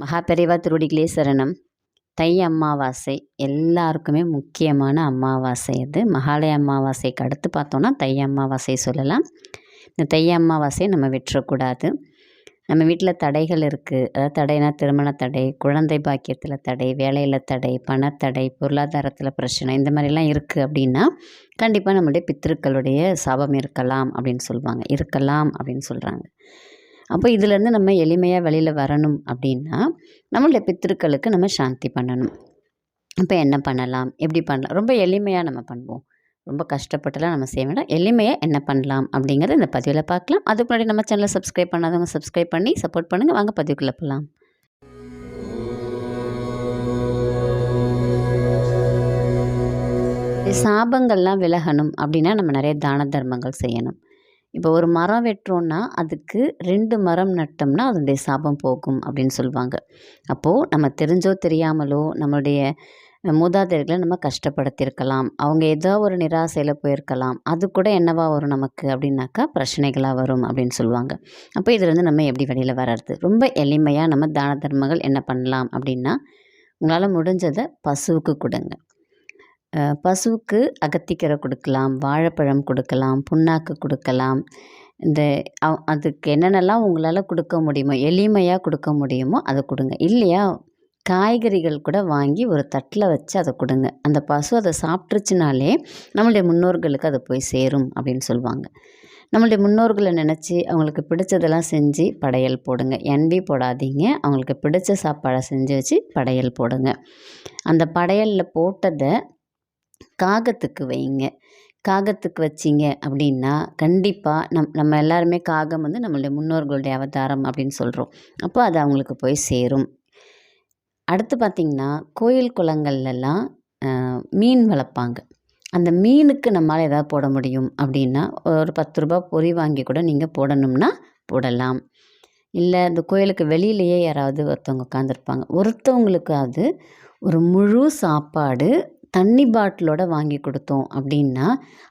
மகாபெரிவா திருவடிகளே சரணம் தை அமாவாசை எல்லாருக்குமே முக்கியமான அமாவாசை அது. மகாலய அமாவாசைக்கு அடுத்து பார்த்தோன்னா தை அமாவாசை சொல்லலாம். இந்த தை அமாவாசையை நம்ம விட்டுறக்கூடாது. நம்ம வீட்டில் தடைகள் இருக்குது அதாவது தடைனா திருமண தடை குழந்தை பாக்கியத்தில் தடை வேலையில் தடை பணத்தடை பொருளாதாரத்தில் பிரச்சனை இந்த மாதிரிலாம் இருக்குது அப்படின்னா கண்டிப்பாக நம்மளுடைய பித்திருக்களுடைய சாபம் இருக்கலாம் அப்படின்னு சொல்லுவாங்க. இருக்கலாம் அப்படின்னு சொல்கிறாங்க அப்போ இதுலேருந்து நம்ம எளிமையாக வெளியில் வரணும் அப்படின்னா நம்மளுடைய பித்திருக்களுக்கு நம்ம சாந்தி பண்ணணும். இப்போ என்ன பண்ணலாம்? எப்படி பண்ணலாம்? ரொம்ப எளிமையாக நம்ம பண்ணுவோம். ரொம்ப கஷ்டப்பட்டுலாம் நம்ம செய்ய வேண்டாம். எளிமையாக என்ன பண்ணலாம் அப்படிங்கிறத இந்த பதிவில் பார்க்கலாம். அதுக்கு முன்னாடி நம்ம சேனலை சப்ஸ்கிரைப் பண்ணாதவங்க சப்ஸ்கிரைப் பண்ணி சப்போர்ட் பண்ணுங்கள் வாங்க பதிவுக்குள்ளே போகலாம் சாபங்கள்லாம் விலகணும் அப்படின்னா நம்ம நிறைய தான தர்மங்கள் செய்யணும். இப்போ ஒரு மரம் வெட்டுறோன்னா அதுக்கு ரெண்டு மரம் நட்டோம்னா அதனுடைய சாபம் போகும் அப்படின்னு சொல்லுவாங்க. அப்போது நம்ம தெரிஞ்சோ தெரியாமலோ நம்மளுடைய மூதாதையர்களை நம்ம கஷ்டப்படுத்தியிருக்கலாம். அவங்க ஏதோ ஒரு நிராசையில் போயிருக்கலாம். அது கூட என்னவா வரும் நமக்கு அப்படின்னாக்கா பிரச்சனைகளாக வரும் அப்படின்னு சொல்லுவாங்க. அப்போ இதுலேருந்து நம்ம எப்படி வெளியில் வர்றது? ரொம்ப எளிமையாக நம்ம தான தர்மங்கள் என்ன பண்ணலாம் அப்படின்னா உங்களால் முடிஞ்சதை பசுவுக்கு கொடுங்க. பசுவுக்கு அகத்திக்கீரை கொடுக்கலாம் வாழைப்பழம் கொடுக்கலாம் புண்ணாக்கு கொடுக்கலாம். இந்த அதுக்கு என்னென்னலாம் உங்களால் கொடுக்க முடியுமோ எளிமையாக கொடுக்க முடியுமோ அதை கொடுங்க. இல்லையா காய்கறிகள் கூட வாங்கி ஒரு தட்டில் வச்சு அதை கொடுங்க. அந்த பசு அதை சாப்பிட்ருச்சுனாலே நம்மளுடைய முன்னோர்களுக்கு அது போய் சேரும் அப்படின்னு சொல்லுவாங்க. நம்மளுடைய முன்னோர்களை நினச்சி அவங்களுக்கு பிடிச்சதெல்லாம் செஞ்சு படையல் போடுங்க. என்வி போடாதீங்க. அவங்களுக்கு பிடிச்ச சாப்பாடை செஞ்சு வச்சு படையல் போடுங்க. அந்த படையலில் போட்டதை காகத்துக்கு வைங்க. காகத்துக்கு வச்சிங்க அப்படின்னா கண்டிப்பாக நம் நம்ம எல்லாருமே காகம் வந்து நம்மளுடைய முன்னோர்களுடைய அவதாரம் அப்படின்னு சொல்கிறோம் அப்போ அது அவங்களுக்கு போய் சேரும். அடுத்து பார்த்திங்கன்னா கோயில் குளங்கள்லாம் மீன் வளர்ப்பாங்க. அந்த மீனுக்கு நம்மளால் எதாவது போட முடியும் அப்படின்னா ஒரு பத்து ரூபா பொறி வாங்கி கூட நீங்கள் போடணும்னா போடலாம். இல்லை இந்த கோயிலுக்கு வெளியிலேயே யாராவது ஒருத்தவங்க உட்காந்துருப்பாங்க ஒருத்தவங்களுக்காவது ஒரு முழு சாப்பாடு தண்ணி பாட்டிலோட வாங்கி கொடுத்தோம் அப்படின்னா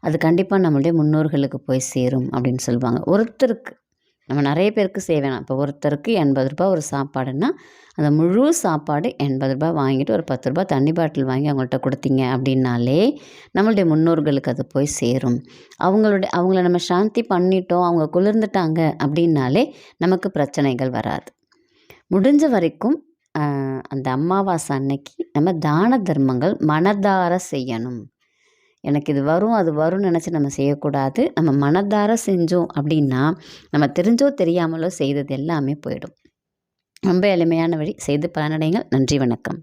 அது கண்டிப்பாக நம்மளுடைய முன்னோர்களுக்கு போய் சேரும் அப்படின்னு சொல்லுவாங்க. ஒருத்தருக்கு நம்ம நிறைய பேருக்கு செய்ய வேணாம். இப்போ ஒருத்தருக்கு எண்பது ரூபா ஒரு சாப்பாடுன்னா அந்த முழு சாப்பாடு எண்பது ரூபா வாங்கிட்டு ஒரு பத்து ரூபா தண்ணி பாட்டில் வாங்கி அவங்கள்ட்ட கொடுத்தீங்க அப்படின்னாலே நம்மளுடைய முன்னோர்களுக்கு அது போய் சேரும். அவங்களுடைய அவங்கள நம்ம சாந்தி பண்ணிட்டோம் அவங்க குளிர்ந்துட்டாங்க அப்படின்னாலே நமக்கு பிரச்சனைகள் வராது. முடிஞ்ச வரைக்கும் அந்த அமாவாசை அன்னைக்கு நம்ம தான தர்மங்கள் மனதார செய்யணும். எனக்கு இது வரும் அது வரும்னு நினச்சி நம்ம செய்யக்கூடாது. நம்ம மனதார செஞ்சோம் அப்படின்னா நம்ம தெரிஞ்சோ தெரியாமலோ செய்தது எல்லாமே போயிடும். ரொம்ப எளிமையான வழி. செய்து பலனடைங்கள் நன்றி வணக்கம்.